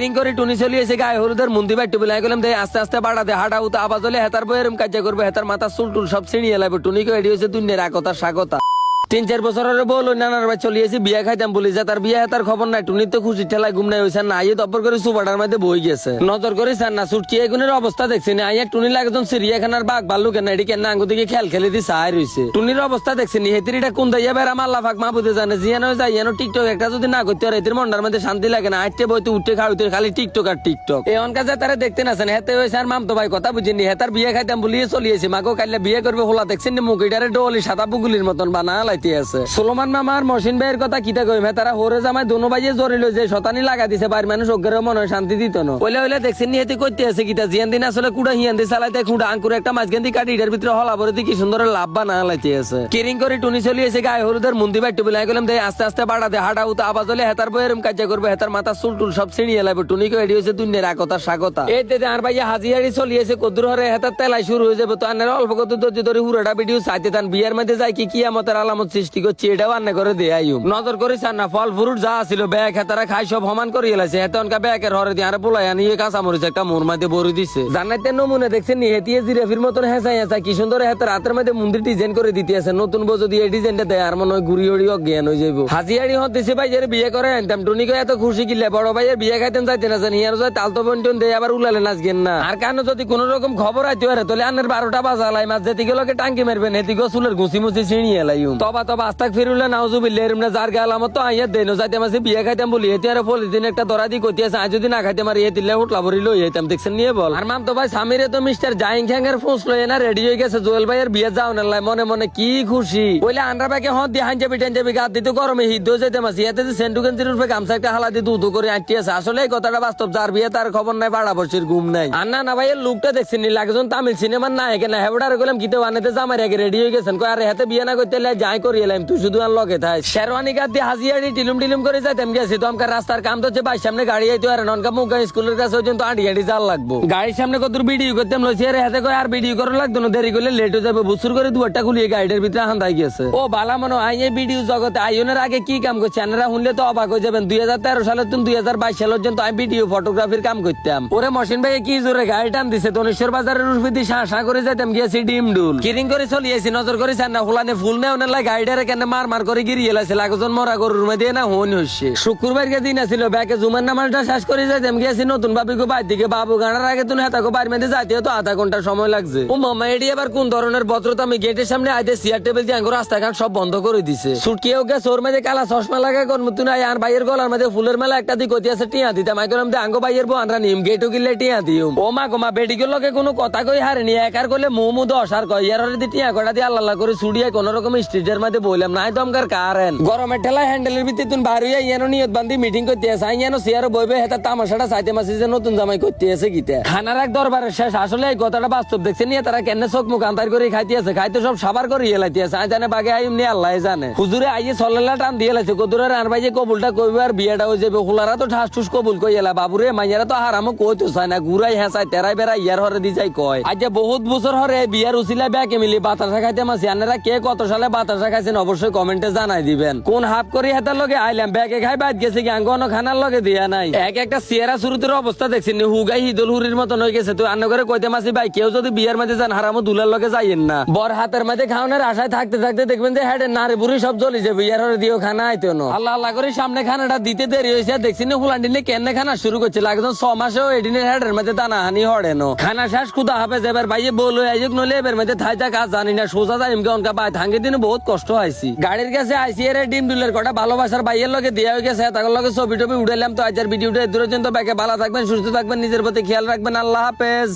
Ring করে টুনি চলি এসে গায়ে হলুদের মুন্দি বাইটু বলে গেলাম, দে আস্তে আস্তে বাড়াতে হাঁটা উতা আবাজ হলে হেতার বইয়ের কাজ করবে, হেতার মাথা চুল টুল সব ছিঁড়িয়ে লাগবে। টুনিকে এটি হয়েছে দুনিয়ার একতা স্বাগতা তিন চার বছরের বল নানার ভাই চলিয়েছি বিয়ে খাইতাম বলি যে, তার বিয়ে, তার খবর নাই। টুনি তো খুশি ঠেলায় ঘুম নাই হয়েছে না আইয়ে দপ্পর করে সুপাটার মধ্যে বই গেছে। নজর করে স্যার, না ছুটকি এগুনের অবস্থা দেখছি না। আইয়া টুনি লাগে একদম সিরিয়াখানার বাঘ বাল্লু কেন এটি কেন আঙ্গু দিকে খেল খেলে দি সাহায় রয়েছে টুনির অবস্থা দেখছি নি, হেতির এটা কোন দাইয়া বেড়া মাল্লা ফাঁক মাহবুদে জানে, জিয়ানো যায় যেন টিকটক, একটা যদি না করতে পারে এতির মন্ডার মধ্যে শান্তি লাগে না। আইতে বইতে উঠে খাওয়াইতে খালি টিকটক আর টিকটক। এই অনকা যে তারা দেখতে না হেতে হয়েছে আর মামতো ভাই কথা বুঝিনি, হেতার বিয়ে খাইতাম বলিয়ে চলিয়েছি। মাকে কাইলে বিয়ে করবে হোলা দেখছেন মুখ এটারে ডলি সাদা পুগুলির মতন বানা লাইতে আছে। সুলমান মামার মসিন ভাইয়ের কথা কিতা কইমে? তারা হোরে জামাই দোনো বাইয়ে জড়িল যে শতানি লাগা দিছে বাড়ির মানুষ অজ্ঞের মনে শান্তি দিত না। ওইলে ওইলে দেখছেন নি হেতে কইতে আছে কিতা, জিয়ান দিন আসলে কুড়া হিয়ান দিয়ে চালাইতে, খুঁড়া আঙ্কুর একটা মাঝখান কাটি, এটার ভিতরে হলা ভরে কি সুন্দর লাভ বা না লাইতে আছে। কিরিং করে টুনি চলিয়েছে গায়ে হলুদের মন্দি বাইটু বলে গেলাম দে আস্তে আস্তে বাড়াতে হাঁটা উতা আবাজ হলে হেতার বইয়ের কাজ করবে হেতার মাথা চুল টুল সব ছিঁড়িয়ে লাগবে টুনিকে এডি হয়েছে দুনিয়ার একতা স্বাগতা এই দে আর ভাইয়া হাজিয়ারি চলিয়েছে কদ্দুর হরে হেতার তেলাই শুরু হয়ে যাবে, তো আনের অল্প কত ধৈর্য ধরে হুড়াটা ভিডিও চাইতে তান, বিয়ের মধ্যে যায় কি কিয়ামতের আলামত সৃষ্টি করছে, এটাও আন্না করে দে আইম নজর করে চান না ফল ফ্রুট যা ছিল ব্যাগ হেতারা খাই সব সমান করে এলাইছে হেতে অনকা ব্যাগের হরে দিয়ে আর পোলাই আনিয়ে কাঁচা মরিচ একটা মোর মধ্যে বড়ি দিছে। জানাইতে নমুনে দেখছেন নি হেতিয়ে জিরাফির মতন হেঁচাই হেঁচা কি সুন্দর হেতার হাতের মধ্যে মন্দির ডিজাইন করে দিতে আছে। নতুন বউ যদি এই ডিজাইনটা দেয়, আর মনে হয় ঘুরি উড়ি অজ্ঞান হয়ে যাব হাজিয়ারি হতেছে ভাই যে বিয়ে করে আনতাম। টুনিকে এত খুশি কিলে বড় ভাইয়ের বিয়ে খাইতেন যাইতে না, জানি। আর যায় তালতো বন্টন দেয়, আবার উলালে নাচগেন না। আর কেন যদি কোন রকম খবর আইতে পারে তাহলে আনের বারোটা বাজালাই মাছ যেদিকে লোকে টাঙ্কি মারবেন এদিকে চুলের ঘুষি মুছি ছিঁড়ি এলাইম তবা তবা আস্তাক ফিরুলে নাউজুবিল্লে এরমনে যার গাল আমার তো আইয়া দেন। যাইতে মাসে বিয়ে খাইতাম বলি, এতে আর একটা দরা দি আছে আজ যদি না খাইতে মারি ভরি লই যেতাম দেখছেন নিয়ে বল। আর মাম তো ভাই তো মিস্টার জাইং খ্যাং এর ফোঁস লই না রেডি হয়ে গেছে বিয়ে যাও না মনে মনে কি খুশি। ব্যাগে যাবি টেন যাবি দিতে গরমে যেতে মাসি এতে যে সেন্টু গেঞ্জির উপরে গামছা একটা হালা দিয়ে দুধু করে আঁটি আছে। আসলে এই কথাটা বাস্তব, যার বিয়ে তার খবর নাই, বাড়া বসির ঘুম নাই। আর না না ভাই, এর লুকটা দেখছেন নি তামিল সিনেমার না হেবডার গেলাম কিতে বানাতে জামাই আগে রেডি হয়ে গেছেন। কয়, আরে হাতে বিয়ে না করতে যাই করি এলাম, তুই শুধু আর লগে থাই শেরওয়ানি গাত দিয়ে হাজিয়াড়ি টিলুম টিলুম করে যাইতাম গেছি তো আমকার রাস্তার কাম তো হচ্ছে ভাই সামনে গাড়ি আইতো, আর ননকা মুখা স্কুলের কাছে পর্যন্ত আঁটি আঁটি জাল লাগবো। গাড়ির সামনে কত ভিডিও করতাম, লইছি, আরে হাতে করে আর ভিডিও করা লাগতো না, দেরি করলে লেট হয়ে যাবে বুসুর করে দুয়ারটা খুলিয়ে গাড়িটার ভিতরে হান্দাই গেছে ও বালা মনে আই এই ভিডিও জগতে আইনের আগে কি কাম করছে? আনারা শুনলে তো অবাক হয়ে যাবেন, দুই হাজার তেরো সালের তুমি দুই হাজার বাইশ সালের পর্যন্ত আমি ভিডিও ফটোগ্রাফির কাম করতাম। ওরে মশিন ভাই কি জোরে গাড়ি টান দিছে তনেশ্বর বাজারের উর্ফিদি শাঁ শাঁ করে যাইতাম, গিয়েছি ডিম ডুল। কিরিং করে চলিয়েছি, নজর করে চান না হুলানে ফুল নেও না গাড়িটারে কেন মার মার করে গিরিয়ে লাইছে লাগজন মরা গরুর মধ্যে না হন হচ্ছে। শুক্রবার কে দিন আছিল ব্যাকে জুমার নামাজটা শেষ করে যাইতাম গিয়েছি নতুন বাবি গো দিকে বাবু গানার আগে তুমি হেতা গো বাইর মধ্যে যাইতে তো আধা ঘণ্টা সময় লাগছে। ও মামা এটি আবার কোন ধরনের ভদ্রতা? আমি গেটের সামনে আইতে চেয়ার টেবিল দিয়ে রাস্তাঘাট সব বন্ধ করে দিছে। সুটকিও গেছে, ওর মধ্যে কালা চশমা কোন মতন আই আর ভাইয়ের গলার মধ্যে ফুলের মেলা একটা দিক কতি আছে, টিয়া দিতাম আই করলাম আঙ্গো ভাইয়ের বউ নিম গেটও গিলে টিয়া দিও ও মা গো মা বেডিগুলোর লগে কোনো কথা কই হারেনি, একার করলে মু মু দশ, আর ইয়ার হরে টিয়া কটা দিয়ে আল্লাহ করে ছুড়িয়ে কোন রকম স্টেজের মধ্যে বললাম নাই তো আমকার কারেন। গরমের ঠেলা হ্যান্ডেলের ভিতরে তুমি বার হইয়া ইয়ানো নিয়ত বান্ধি মিটিং করতে আছে। আই ইয়ানো চেয়ারে বইবে হেতা তামাশাটা চাইতে মাসি যে নতুন জামাই করতে আছে গীতা। খানার এক দরবারের শেষ। আসলে এই কথাটা বাস্তব দেখছে নিয়ে তারা কেন চোখ মুখ আন্তার করে খাইতে আছে। খাইতে সব সাবার করে ইয়েলাইতে আছে। আই জানে বাগে আইম নিয়ে আল্লাহ জানে। হুজুরে আইয়ে সল্লাল্লাহ টান দিয়ে লাইছে। কদুরের আর ভাই যে কবুলটা কইবে আর বিয়েটা হয়ে যাবে হুলারা তো ঠাস ঠুস কবুল কই এলা। বাবুরে মাইয়ারা তো হারামো কই তো চায় না। গুড়াই হেসায় তেরাই বেড়াই ইয়ার হরে দি যাই কয়। আজ বহুত বছর হরে বিয়ার উসিলা ব্যাকে মিলি বাতাসা খাইতে মাসি। আনারা কে কত সালে বাতাসা খাইছেন অবশ্যই কমেন্টে জানাই দিবেন। কোন হাফ করি হেতার লগে আইলাম, ব্যাগে খাই বাদ গেছে কি, আঙ্গ খানার লগে দিয়া নাই। এক একটা সিয়ারা শুরুতের অবস্থা দেখছেন হুগাই হিদল হুরির মতন হয়ে গেছে, তো আন্ন করে কইতে মাসি, ভাই, কেউ যদি বিয়ার মধ্যে যান, হারামো দুলার লগে যাইয়েন না। বর হাতের মধ্যে খাওয়ানোর আশায় থাকতে থাকতে দেখবেন যে হ্যাঁ নারী বুড়ি সব জ্বলি যাবে, ইয়ার হরে দিও খানা আইতো না। আল্লাহ আল্লাহ করে সামনে খানাটা দিতে দেরি হয়েছে, আর দেখছি না হুলান্ডিনে কেন খানা শুরু করছে লাগতো ছ মাসেও এডিনের হেডের মধ্যে দানা হানি হড়ে নো। খানা শেষ, খুদা হাফে এবার ভাইয়ে বলো আইজক নলে এবার মধ্যে থাই যা কাজ জানি না, সোজা যাই ইমকে অনকা বাই থাঙ্গে দিনে বহুত কষ্ট হয়েছি গাড়ির কাছে আইসি এর ডিম ডুলের কটা ভালোবাসার বাইয়ের লগে দেওয়া হয়ে গেছে, তার লগে ছবি টবি উঠাইলাম তো আজের ভিডিওটা দূরের জন্য ব্যাকে ভালো থাকবেন, সুস্থ থাকবেন, নিজের প্রতি খেয়াল রাখবেন, আল্লাহ হাফেজ।